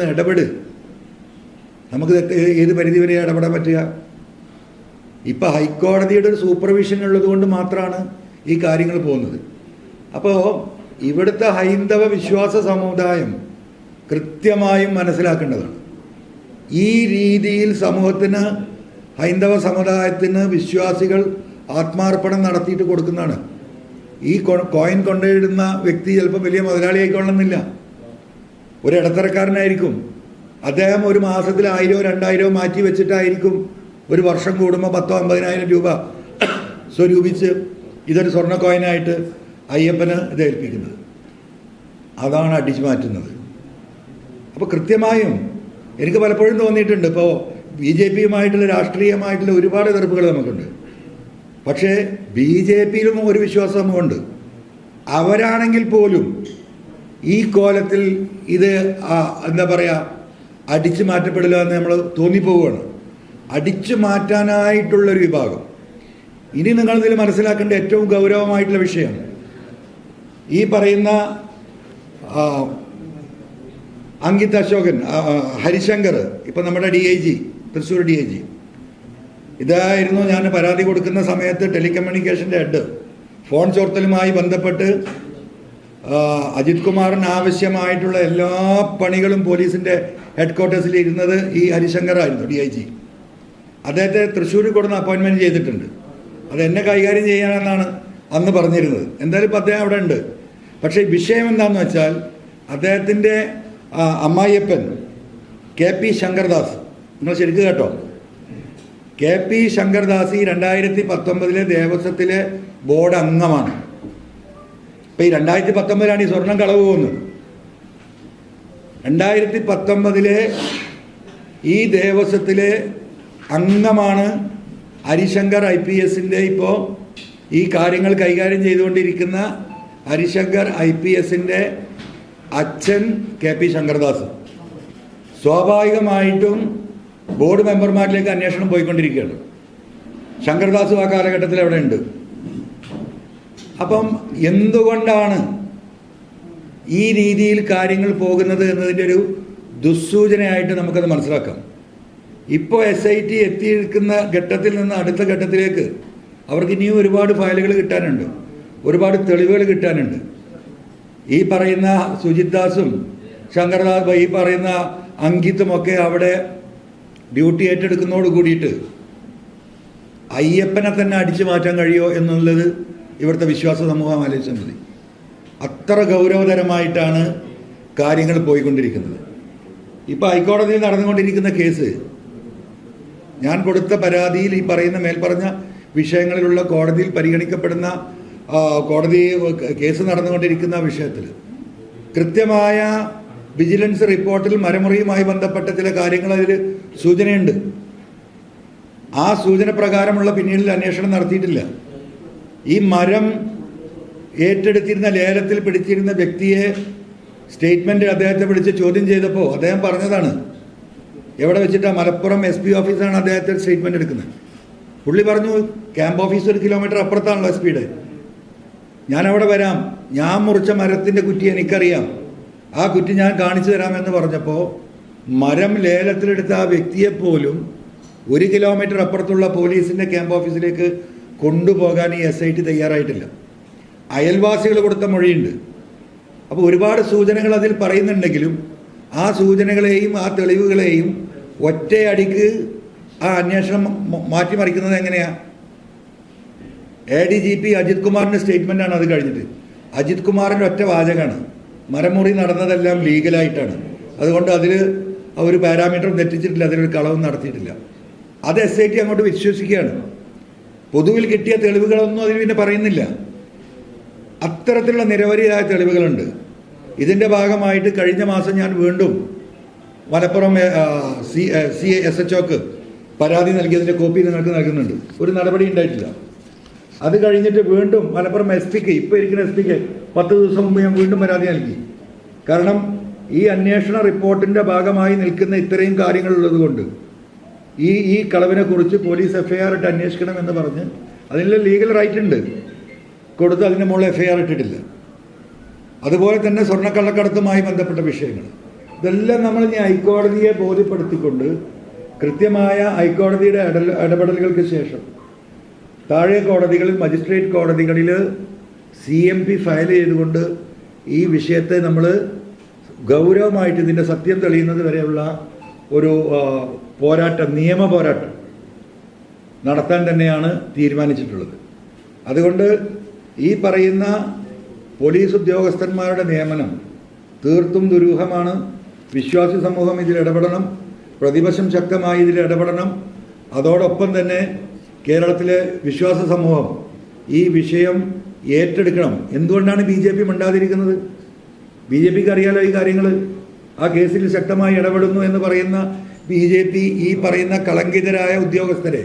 ഒന്ന് ഇടപെട്. നമുക്ക് ഏത് പരിധി വരെ ഇടപെടാൻ പറ്റുക? ഇപ്പൊ ഹൈക്കോടതിയുടെ ഒരു സൂപ്പർവിഷൻ ഉള്ളത് കൊണ്ട് മാത്രമാണ് ഈ കാര്യങ്ങൾ പോകുന്നത്. അപ്പോൾ ഇവിടുത്തെ ഹൈന്ദവ വിശ്വാസ സമുദായം കൃത്യമായും മനസ്സിലാക്കേണ്ടതാണ്. ഈ രീതിയിൽ സമൂഹത്തിന് ഹൈന്ദവ സമുദായത്തിന് വിശ്വാസികൾ ആത്മാർപ്പണം നടത്തിയിട്ട് കൊടുക്കുന്നതാണ്. ഈ കോയിൻ കൊണ്ടിടുന്ന വ്യക്തി ചിലപ്പോൾ വലിയ മുതലാളി ആയിക്കൊള്ളണമെന്നില്ല. ഒരു ഇടത്തരക്കാരനായിരിക്കും. അദ്ദേഹം ഒരു മാസത്തിൽ ആയിരോ രണ്ടായിരോ മാറ്റി വെച്ചിട്ടായിരിക്കും ഒരു വർഷം കൂടുമ്പോൾ പത്തോ അമ്പതിനായിരം രൂപ സ്വരൂപിച്ച് ഇതൊരു സ്വർണ കോയിനായിട്ട് അയ്യപ്പന് ഇത് ഏൽപ്പിക്കുന്നത്. അതാണ് അടിച്ചു മാറ്റുന്നത്. അപ്പോൾ കൃത്യമായും എനിക്ക് പലപ്പോഴും തോന്നിയിട്ടുണ്ട്. ഇപ്പോൾ ബി ജെ പിയുമായിട്ടുള്ള രാഷ്ട്രീയമായിട്ടുള്ള ഒരുപാട് എതിർപ്പുകൾ നമുക്കുണ്ട്. പക്ഷേ ബി ജെ പിയിലും ഒരു വിശ്വാസ നമുക്കുണ്ട്. അവരാണെങ്കിൽ പോലും ഈ കോലത്തിൽ ഇത് എന്താ പറയുക അടിച്ചു മാറ്റപ്പെടില്ല എന്ന് നമ്മൾ തോന്നിപ്പോവുകയാണ്. അടിച്ചു മാറ്റാനായിട്ടുള്ളൊരു വിഭാഗം. ഇനി നിങ്ങൾ ഇതിൽ മനസ്സിലാക്കേണ്ട ഏറ്റവും ഗൗരവമായിട്ടുള്ള വിഷയം ഈ പറയുന്ന അങ്കിത് അശോകൻ ഹരിശങ്കർ ഇപ്പം നമ്മുടെ D I G Thrissur D I G ഇതായിരുന്നു ഞാൻ പരാതി കൊടുക്കുന്ന സമയത്ത് ടെലികമ്മ്യൂണിക്കേഷന്റെ ഹെഡ്. ഫോൺ ചോർത്തലുമായി ബന്ധപ്പെട്ട് അജിത് കുമാറിന് ആവശ്യമായിട്ടുള്ള എല്ലാ പണികളും പോലീസിന്റെ ഹെഡ് ക്വാർട്ടേഴ്സിൽ ഇരുന്നത് ഈ ഹരിശങ്കർ ആയിരുന്നു ഡി ഐ ജി അദ്ദേഹത്തെ തൃശ്ശൂരിൽ കൊടുന്ന് അപ്പോയിൻമെന്റ് ചെയ്തിട്ടുണ്ട്. അത് എന്നെ കൈകാര്യം ചെയ്യാനെന്നാണ് അന്ന് പറഞ്ഞിരുന്നത്. എന്തായാലും ഇപ്പം അദ്ദേഹം അവിടെ ഉണ്ട്. പക്ഷേ വിഷയം എന്താണെന്ന് വെച്ചാൽ അദ്ദേഹത്തിന്റെ അമ്മായിയപ്പൻ കെ പി ശങ്കർദാസ് നിങ്ങൾ ശരിക്കും കേട്ടോ? കെ പി ശങ്കർദാസ് ഈ രണ്ടായിരത്തി പത്തൊമ്പതിലെ ദേവസ്വത്തിലെ ബോർഡ് അംഗമാണ്. ഇപ്പം ഈ രണ്ടായിരത്തി പത്തൊമ്പതിലാണ് ഈ സ്വർണം കളവ് പോകുന്നത്. രണ്ടായിരത്തി പത്തൊമ്പതിലെ ഈ ദേവസ്വത്തിലെ അംഗമാണ് ഹരിശങ്കർ ഐ പി എസിന്റെ ഇപ്പോൾ ഈ കാര്യങ്ങൾ കൈകാര്യം ചെയ്തുകൊണ്ടിരിക്കുന്ന ഹരിശങ്കർ ഐ പി എസിന്റെ അച്ഛൻ കെ പി ശങ്കർദാസ്. സ്വാഭാവികമായിട്ടും ബോർഡ് മെമ്പർമാരിലേക്ക് അന്വേഷണം പോയിക്കൊണ്ടിരിക്കുകയാണ്. ശങ്കർദാസും ആ കാലഘട്ടത്തിൽ അവിടെ ഉണ്ട് അപ്പം എന്തുകൊണ്ടാണ് ഈ രീതിയിൽ കാര്യങ്ങൾ പോകുന്നത് എന്നതിന്റെ ഒരു ദുസ്സൂചനയായിട്ട് നമുക്കത് മനസ്സിലാക്കാം. ഇപ്പോൾ എസ് ഐ ടി എത്തിയിരിക്കുന്ന ഘട്ടത്തിൽ നിന്ന് അടുത്ത ഘട്ടത്തിലേക്ക് അവർക്ക് ഇനിയും ഒരുപാട് ഫയലുകൾ കിട്ടാനുണ്ട്. ഒരുപാട് തെളിവുകൾ കിട്ടാനുണ്ട്. ഈ പറയുന്ന സുജിത് ദാസും ശങ്കർദാസ് ഈ പറയുന്ന അങ്കിത്തും ഒക്കെ അവിടെ ഡ്യൂട്ടി ഏറ്റെടുക്കുന്നതോട് കൂടിയിട്ട് അയ്യപ്പനെ തന്നെ അടിച്ചു മാറ്റാൻ കഴിയുമോ എന്നുള്ളത് ഇവിടുത്തെ വിശ്വാസ സമൂഹം ആലോചിച്ചാൽ മതി. അത്ര ഗൗരവതരമായിട്ടാണ് കാര്യങ്ങൾ പോയിക്കൊണ്ടിരിക്കുന്നത്. ഇപ്പോൾ ഹൈക്കോടതിയിൽ നടന്നുകൊണ്ടിരിക്കുന്ന കേസ് ഞാൻ കൊടുത്ത പരാതിയിൽ ഈ പറയുന്ന മേൽപ്പറഞ്ഞ വിഷയങ്ങളിലുള്ള കോടതിയിൽ പരിഗണിക്കപ്പെടുന്ന കോടതി കേസ് നടന്നുകൊണ്ടിരിക്കുന്ന വിഷയത്തിൽ കൃത്യമായ വിജിലൻസ് റിപ്പോർട്ടിൽ മരമുറിയുമായി ബന്ധപ്പെട്ട ചില കാര്യങ്ങൾ അതിൽ സൂചനയുണ്ട്. ആ സൂചന പ്രകാരമുള്ള പിന്നീട് അന്വേഷണം നടത്തിയിട്ടില്ല. ഈ മരം ഏറ്റെടുത്തിരുന്ന ലേലത്തിൽ പിടിച്ചിരുന്ന വ്യക്തിയെ സ്റ്റേറ്റ്മെന്റ് അദ്ദേഹത്തെ വിളിച്ച് ചോദ്യം ചെയ്തപ്പോൾ അദ്ദേഹം പറഞ്ഞതാണ് എവിടെ വെച്ചിട്ടാ മലപ്പുറം എസ് പി ഓഫീസാണ് അദ്ദേഹത്തെ സ്റ്റേറ്റ്മെന്റ് എടുക്കുന്നത്? പുള്ളി പറഞ്ഞു ക്യാമ്പ് ഓഫീസ് ഒരു കിലോമീറ്റർ അപ്പുറത്താണല്ലോ എസ് പിയുടെ ഞാൻ അവിടെ വരാം. ഞാൻ മുറിച്ച മരത്തിന്റെ കുറ്റി എനിക്കറിയാം. ആ കുറ്റി ഞാൻ കാണിച്ചു തരാമെന്ന് പറഞ്ഞപ്പോൾ മരം ലേലത്തിലെടുത്ത ആ വ്യക്തിയെപ്പോലും ഒരു കിലോമീറ്റർ അപ്പുറത്തുള്ള പോലീസിന്റെ ക്യാമ്പ് ഓഫീസിലേക്ക് കൊണ്ടുപോകാൻ ഈ എസ് ഐ ടി തയ്യാറായിട്ടില്ല. അയൽവാസികൾ കൊടുത്ത മൊഴിയുണ്ട്. അപ്പോൾ ഒരുപാട് സൂചനകൾ അതിൽ പറയുന്നുണ്ടെങ്കിലും ആ സൂചനകളെയും ആ തെളിവുകളെയും ഒറ്റയടിക്ക് ആ അന്വേഷണം മാറ്റിമറിക്കുന്നത് എങ്ങനെയാണ് A D G P Ajith കുമാറിന്റെ സ്റ്റേറ്റ്മെന്റാണ് അത് കഴിഞ്ഞിട്ട്. അജിത് കുമാറിന്റെ ഒറ്റ വാചകമാണ്. മരമുറി നടന്നതെല്ലാം ലീഗലായിട്ടാണ്. അതുകൊണ്ട് അതിൽ ഒരു പാരാമീറ്ററും തെറ്റിച്ചിട്ടില്ല അതിലൊരു കളവും നടത്തിയിട്ടില്ല. അത് എസ് ഐ ടി അങ്ങോട്ട് വിശ്വസിക്കുകയാണ്. പൊതുവിൽ കിട്ടിയ തെളിവുകളൊന്നും അതിൽ പിന്നെ പറയുന്നില്ല. അത്തരത്തിലുള്ള നിരവധിയായ തെളിവുകളുണ്ട്. ഇതിന്റെ ഭാഗമായിട്ട് കഴിഞ്ഞ മാസം ഞാൻ വീണ്ടും Malappuram C C S H ഒക്ക് പരാതി നൽകിയതിന്റെ കോപ്പി നിങ്ങൾക്ക് നൽകുന്നുണ്ട്. ഒരു നടപടി ഉണ്ടായിട്ടില്ല. അത് കഴിഞ്ഞിട്ട് വീണ്ടും മലപ്പുറം എസ് പിക്ക് ഇപ്പോൾ ഇരിക്കുന്ന എസ് പിക്ക് പത്ത് ദിവസം മുമ്പ് ഞാൻ വീണ്ടും പരാതി നൽകി. കാരണം ഈ അന്വേഷണ റിപ്പോർട്ടിന്റെ ഭാഗമായി നിൽക്കുന്ന ഇത്രയും കാര്യങ്ങളുള്ളത് കൊണ്ട് ഈ ഈ കളവിനെ കുറിച്ച് പോലീസ് എഫ്ഐആർ ഇട്ട് അന്വേഷിക്കണമെന്ന് പറഞ്ഞ് അതിനുള്ള ലീഗൽ റൈറ്റ് ഉണ്ട്. കൊടുത്ത് അതിന് മുകളിൽ എഫ്ഐആർ ഇട്ടിട്ടില്ല. അതുപോലെ തന്നെ സ്വർണക്കള്ളക്കടത്തുമായി ബന്ധപ്പെട്ട വിഷയങ്ങൾ. ഇതെല്ലാം നമ്മൾ ഇനി ഹൈക്കോടതിയെ ബോധ്യപ്പെടുത്തിക്കൊണ്ട് കൃത്യമായ ഹൈക്കോടതിയുടെ ഇട- ഇടപെടലുകൾക്ക് ശേഷം താഴെ കോടതികളിൽ മജിസ്ട്രേറ്റ് കോടതികളിൽ സി എം പി ഫയൽ ചെയ്തുകൊണ്ട് ഈ വിഷയത്തെ നമ്മൾ ഗൗരവമായിട്ട് ഇതിന്റെ സത്യം തെളിയുന്നത് വരെയുള്ള ഒരു പോരാട്ടം നിയമ പോരാട്ടം നടത്താൻ തന്നെയാണ് തീരുമാനിച്ചിട്ടുള്ളത്. അതുകൊണ്ട് ഈ പറയുന്ന പോലീസ് ഉദ്യോഗസ്ഥന്മാരുടെ നിയമനം തീർത്തും ദുരൂഹമാണ്. വിശ്വാസി സമൂഹം ഇതിൽ ഇടപെടണം. പ്രതിപക്ഷം ശക്തമായി ഇതിൽ ഇടപെടണം. അതോടൊപ്പം തന്നെ കേരളത്തിലെ വിശ്വാസ സമൂഹം ഈ വിഷയം ഏറ്റെടുക്കണം. എന്തുകൊണ്ടാണ് ബി ജെ പി മിണ്ടാതിരിക്കുന്നത്? ബി ജെ പിക്ക് അറിയാലോ ഈ കാര്യങ്ങൾ ആ കേസിൽ ശക്തമായി ഇടപെടുന്നു എന്ന് പറയുന്ന ബി ജെ പി ഈ പറയുന്ന കളങ്കിതരായ ഉദ്യോഗസ്ഥരെ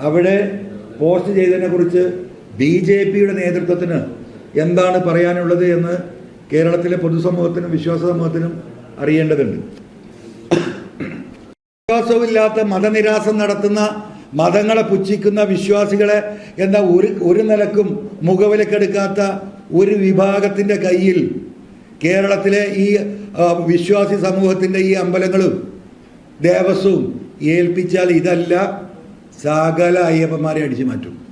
അവിടെ പോസ്റ്റ് ചെയ്തതിനെ കുറിച്ച് ബി ജെ പിയുടെ നേതൃത്വത്തിന് എന്താണ് പറയാനുള്ളത് എന്ന് കേരളത്തിലെ പൊതുസമൂഹത്തിനും വിശ്വാസ സമൂഹത്തിനും അറിയേണ്ടതുണ്ട്. വിശ്വാസവുമില്ലാത്ത മതനിരാസം നടത്തുന്ന മതങ്ങളെ പുച്ഛിക്കുന്ന വിശ്വാസികളെ എന്ന ഒരു ഒരു നിലക്കും മുഖവിലക്കെടുക്കാത്ത ഒരു വിഭാഗത്തിന്റെ കയ്യിൽ കേരളത്തിലെ ഈ വിശ്വാസി സമൂഹത്തിന്റെ ഈ അമ്പലങ്ങളും ദേവസ്വവും ഏൽപ്പിച്ചാൽ ഇതല്ല സകല അയ്യപ്പന്മാരെ അടിച്ചു മാറ്റും.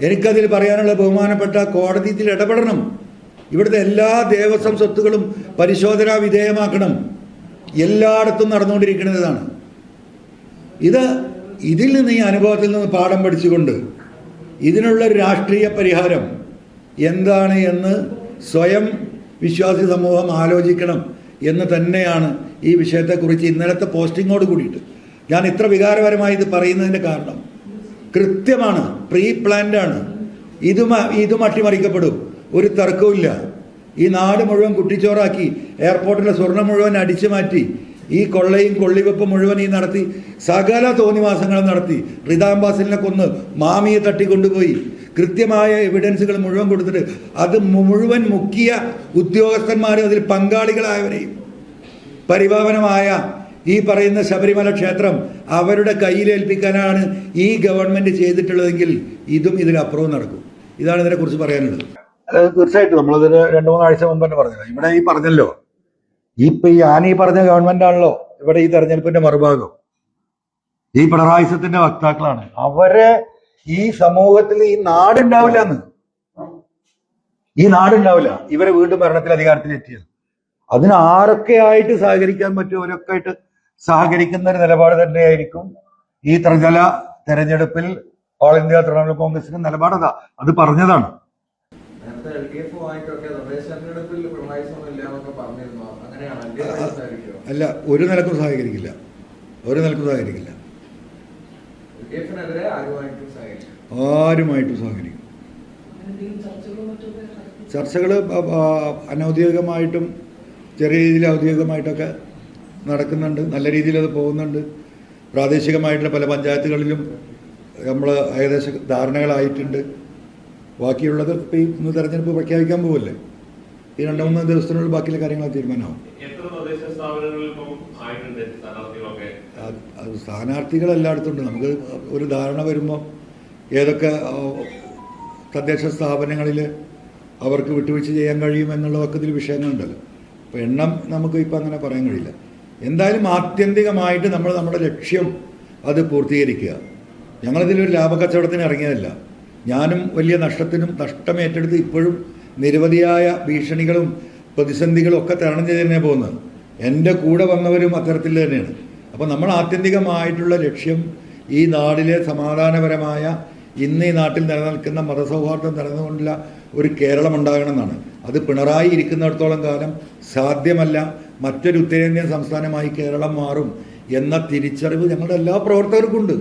എനിക്കതിൽ പറയാനുള്ള ബഹുമാനപ്പെട്ട കോടതി ഇതിൽ ഇടപെടണം. ഇവിടുത്തെ എല്ലാ ദേവസ്വം സ്വത്തുകളും പരിശോധനാ വിധേയമാക്കണം. എല്ലായിടത്തും നടന്നുകൊണ്ടിരിക്കുന്നതാണ്. ഇത് ഇതിൽ നിന്ന് ഈ അനുഭവത്തിൽ നിന്ന് പാഠം പഠിച്ചുകൊണ്ട് ഇതിനുള്ള രാഷ്ട്രീയ പരിഹാരം എന്താണ് എന്ന് സ്വയം വിശ്വാസി സമൂഹം ആലോചിക്കണം. എന്ന് തന്നെയാണ് ഈ വിഷയത്തെക്കുറിച്ച് ഇന്നലത്തെ പോസ്റ്റിങ്ങോട് കൂടിയിട്ട്. ഞാൻ ഇത്ര വികാരപരമായി ഇത് പറയുന്നതിന്റെ കാരണം. കൃത്യമാണ്. പ്രീ പ്ലാൻഡ് ആണ്. ഇതും ഇതും അട്ടിമറിക്കപ്പെടും. ഒരു തർക്കവുമില്ല ഈ നാട് മുഴുവൻ കുട്ടിച്ചോറാക്കി എയർപോർട്ടിലെ സ്വർണം മുഴുവൻ അടിച്ചു മാറ്റി ഈ കൊള്ളയും കൊള്ളിവെപ്പും മുഴുവൻ ഈ നടത്തി സകല തോന്നിവാസങ്ങളും നടത്തി റിതാംബാസിലിനെ കൊന്ന് മാമിയെ തട്ടിക്കൊണ്ടുപോയി. കൃത്യമായ എവിഡൻസുകൾ മുഴുവൻ കൊടുത്തിട്ട് അത് മുഴുവൻ മുക്കിയ ഉദ്യോഗസ്ഥന്മാരും അതിൽ പങ്കാളികളായവരെയും. പരിപാവനമായ ഈ പറയുന്ന ശബരിമല ക്ഷേത്രം അവരുടെ കയ്യിലേൽപ്പിക്കാനാണ് ഈ ഗവൺമെന്റ് ചെയ്തിട്ടുള്ളതെങ്കിൽ ഇതും ഇതിലപ്പുറവും നടക്കും. ഇതാണ് ഇതിനെക്കുറിച്ച് പറയാനുള്ളത്. തീർച്ചയായിട്ടും. നമ്മളിതിന് രണ്ടു മൂന്നാഴ്ച മുമ്പ് തന്നെ പറഞ്ഞല്ലോ ഇവിടെ ഈ പറഞ്ഞല്ലോ. ഇപ്പൊ ഈ ഞാൻ ഈ പറഞ്ഞ ഗവൺമെന്റ് ആണല്ലോ. ഇവിടെ ഈ തെരഞ്ഞെടുപ്പിന്റെ മറുഭാഗം. ഈ പിണറായിസത്തിന്റെ വക്താക്കളാണ്. അവരെ ഈ സമൂഹത്തിൽ ഈ നാടുണ്ടാവില്ല എന്ന് ഈ നാടുണ്ടാവില്ല. ഇവരെ വീണ്ടും ഭരണത്തിൽ അധികാരത്തിൽ എത്തിയത്. അതിന് ആരൊക്കെ ആയിട്ട് സഹകരിക്കാൻ പറ്റും? അവരൊക്കെ ആയിട്ട് സഹകരിക്കുന്ന ഒരു നിലപാട് തന്നെയായിരിക്കും ഈ ത്രിതല തെരഞ്ഞെടുപ്പിൽ ഓൾ ഇന്ത്യ തൃണമൂൽ കോൺഗ്രസിന് നിലപാടതാ അത്. പറഞ്ഞതാണ്. അല്ല ഒരു നിലക്കും സഹകരിക്കില്ല. ഒരു നിലക്കും സഹകരിക്കില്ല. ആരുമായിട്ടും സഹകരിക്കും? ആരുമായിട്ടും സഹകരിക്കും. ചർച്ചകൾ അനൗദ്യോഗികമായിട്ടും ചെറിയ രീതിയിൽ ഔദ്യോഗികമായിട്ടൊക്കെ നടക്കുന്നുണ്ട്. നല്ല രീതിയിൽ അത് പോകുന്നുണ്ട്. പ്രാദേശികമായിട്ടുള്ള പല പഞ്ചായത്തുകളിലും നമ്മൾ ഏകദേശം ധാരണകളായിട്ടുണ്ട്. ബാക്കിയുള്ളത് ഇപ്പോൾ ഈ ഇന്ന് തെരഞ്ഞെടുപ്പ് പ്രഖ്യാപിക്കാൻ പോവല്ലേ? ഈ രണ്ട് മൂന്ന് ദിവസത്തിനുള്ളിൽ ബാക്കിയുള്ള കാര്യങ്ങൾ തീരുമാനമാവും. അത് സ്ഥാനാർത്ഥികൾ എല്ലായിടത്തും ഉണ്ട്. നമുക്ക് ഒരു ധാരണ വരുമ്പോൾ ഏതൊക്കെ തദ്ദേശ സ്ഥാപനങ്ങളിൽ അവർക്ക് വിട്ടുവീഴ്ച ചെയ്യാൻ കഴിയും എന്നുള്ളതൊക്കെ ഇതിൽ വിഷയങ്ങളുണ്ടല്ലോ. അപ്പോൾ എണ്ണം നമുക്ക് ഇപ്പം അങ്ങനെ പറയാൻ കഴിയില്ല. എന്തായാലും ആത്യന്തികമായിട്ട് നമ്മൾ നമ്മുടെ ലക്ഷ്യം അത് പൂർത്തീകരിക്കുക. ഞങ്ങളിതിലൊരു ലാഭക്കച്ചവടത്തിന് ഇറങ്ങിയതല്ല. ഞാനും വലിയ നഷ്ടത്തിനും നഷ്ടമേറ്റെടുത്ത് ഇപ്പോഴും നിരവധിയായ ഭീഷണികളും പ്രതിസന്ധികളും ഒക്കെ തരണം ചെയ്ത് തന്നെ പോകുന്നത് എന്റെ കൂടെ വന്നവരും അത്തരത്തിൽ തന്നെയാണ്. അപ്പോൾ നമ്മൾ ആത്യന്തികമായിട്ടുള്ള ലക്ഷ്യം ഈ നാടിലെ സമാധാനപരമായ ഇന്ന് ഈ നാട്ടിൽ നിലനിൽക്കുന്ന മതസൗഹാർദ്ദം നിലനിന്നുകൊണ്ടുള്ള ഒരു കേരളം ഉണ്ടാകണമെന്നാണ്. അത് പിണറായി ഇരിക്കുന്നിടത്തോളം കാലം സാധ്യമല്ല. മറ്റൊരു ഉത്തരേന്ത്യൻ സംസ്ഥാനമായി കേരളം മാറും എന്ന തിരിച്ചറിവ് ഞങ്ങളുടെ എല്ലാ പ്രവർത്തകർക്കുണ്ട്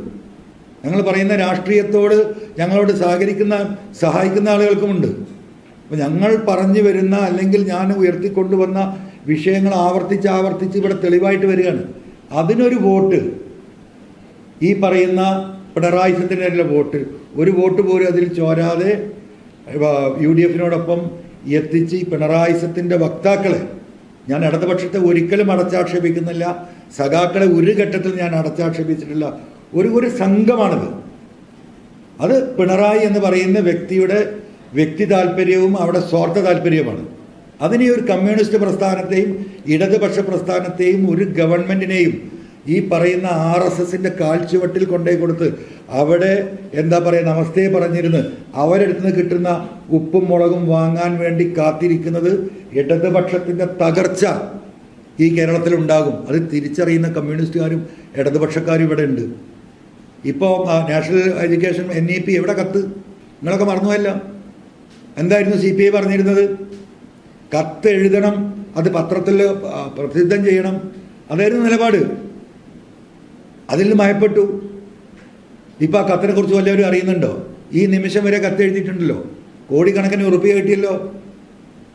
ഞങ്ങൾ പറയുന്ന രാഷ്ട്രീയത്തോട് ഞങ്ങളോട് സഹകരിക്കുന്ന സഹായിക്കുന്ന ആളുകൾക്കുമുണ്ട് അപ്പോൾ ഞങ്ങൾ പറഞ്ഞു വരുന്ന അല്ലെങ്കിൽ ഞാൻ ഉയർത്തിക്കൊണ്ടുവന്ന വിഷയങ്ങൾ ആവർത്തിച്ച് ആവർത്തിച്ച് ഇവിടെ തെളിവായിട്ട് വരികയാണ്. അതിനൊരു വോട്ട് ഈ പറയുന്ന പിണറായി ചന്ദ്രനായിട്ടുള്ള വോട്ട് ഒരു വോട്ട് പോലും അതിൽ ചോരാതെ യു ഡി എഫിനോടൊപ്പം എത്തിച്ച് ഈ പിണറായിസത്തിന്റെ വക്താക്കളെ ഞാൻ ഇടതുപക്ഷത്തെ ഒരിക്കലും അടച്ചാക്ഷേപിക്കുന്നില്ല സഖാക്കളെ ഒരു ഘട്ടത്തിൽ ഞാൻ അടച്ചാക്ഷേപിച്ചിട്ടില്ല. ഒരു ഒരു സംഘമാണിത്. അത് പിണറായി എന്ന് പറയുന്ന വ്യക്തിയുടെ വ്യക്തി താല്പര്യവും അവിടെ സ്വാർത്ഥ താല്പര്യവുമാണ്. അതിന് ഒരു കമ്മ്യൂണിസ്റ്റ് പ്രസ്ഥാനത്തെയും ഇടതുപക്ഷ പ്രസ്ഥാനത്തെയും ഒരു ഗവൺമെന്റിനെയും ഈ പറയുന്ന ആർ എസ് എസിന്റെ കാൽച്ചുവട്ടിൽ കൊണ്ടേ കൊടുത്ത് അവിടെ എന്താ പറയുക നമസ്തേ പറഞ്ഞിരുന്ന് അവരെടുത്ത് നിന്ന് കിട്ടുന്ന ഉപ്പും മുളകും വാങ്ങാൻ വേണ്ടി കാത്തിരിക്കുന്നത് ഇടതുപക്ഷത്തിന്റെ തകർച്ച ഈ കേരളത്തിൽ ഉണ്ടാകും. അത് തിരിച്ചറിയുന്ന കമ്മ്യൂണിസ്റ്റുകാരും ഇടതുപക്ഷക്കാരും ഇവിടെ ഉണ്ട്. ഇപ്പോൾ national education N E P എവിടെ കത്ത്? നിങ്ങളൊക്കെ മറന്നുമല്ല എന്തായിരുന്നു സി പി ഐ പറഞ്ഞിരുന്നത്? കത്ത് എഴുതണം അത് പത്രത്തിൽ പ്രസിദ്ധം ചെയ്യണം. അതായിരുന്നു നിലപാട്. അതിൽ മയപ്പെട്ടു ഇപ്പം ആ കത്തിനെ കുറിച്ച് വല്ലവരും അറിയുന്നുണ്ടോ? ഈ നിമിഷം വരെ കത്ത് എഴുതിയിട്ടുണ്ടല്ലോ കോടിക്കണക്കിന് ഉറപ്പിയ കിട്ടിയല്ലോ.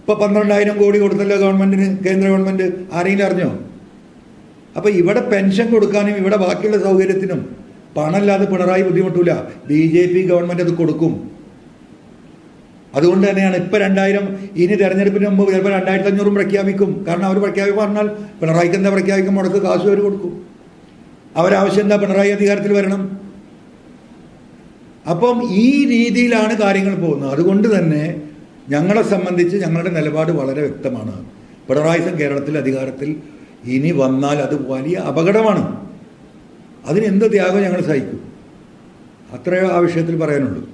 ഇപ്പോൾ പന്ത്രണ്ടായിരം കോടി കൊടുത്തല്ലോ ഗവൺമെന്റിന് കേന്ദ്ര ഗവൺമെന്റ് ആരെങ്കിലും അറിഞ്ഞോ? അപ്പോൾ ഇവിടെ പെൻഷൻ കൊടുക്കാനും ഇവിടെ ബാക്കിയുള്ള സൗകര്യത്തിനും പണമില്ലാതെ പിണറായി ബുദ്ധിമുട്ടില്ല ബി ജെ പി ഗവൺമെന്റ് അത് കൊടുക്കും. അതുകൊണ്ട് തന്നെയാണ് ഇപ്പം രണ്ടായിരം ഇനി തെരഞ്ഞെടുപ്പിന് മുമ്പ് ചിലപ്പോൾ രണ്ടായിരത്തി അഞ്ഞൂറും പ്രഖ്യാപിക്കും. കാരണം അവർ പ്രഖ്യാപിക്കും പറഞ്ഞാൽ പിണറായിക്ക് എന്താ പ്രഖ്യാപിക്കും? മുടക്ക് കാശ് അവർ കൊടുക്കും. അവരാവശ്യം എന്താ പിണറായി അധികാരത്തിൽ വരണം? അപ്പം ഈ രീതിയിലാണ് കാര്യങ്ങൾ പോകുന്നത്. അതുകൊണ്ട് തന്നെ ഞങ്ങളെ സംബന്ധിച്ച് ഞങ്ങളുടെ നിലപാട് വളരെ വ്യക്തമാണ്. പിണറായി കേരളത്തിൽ അധികാരത്തിൽ ഇനി വന്നാൽ അത് വലിയ അപകടമാണ്. അതിന് എന്ത് ത്യാഗം ഞങ്ങൾ സഹിക്കും? അത്രയോ ആ വിഷയത്തിൽ പറയാനുള്ളൂ.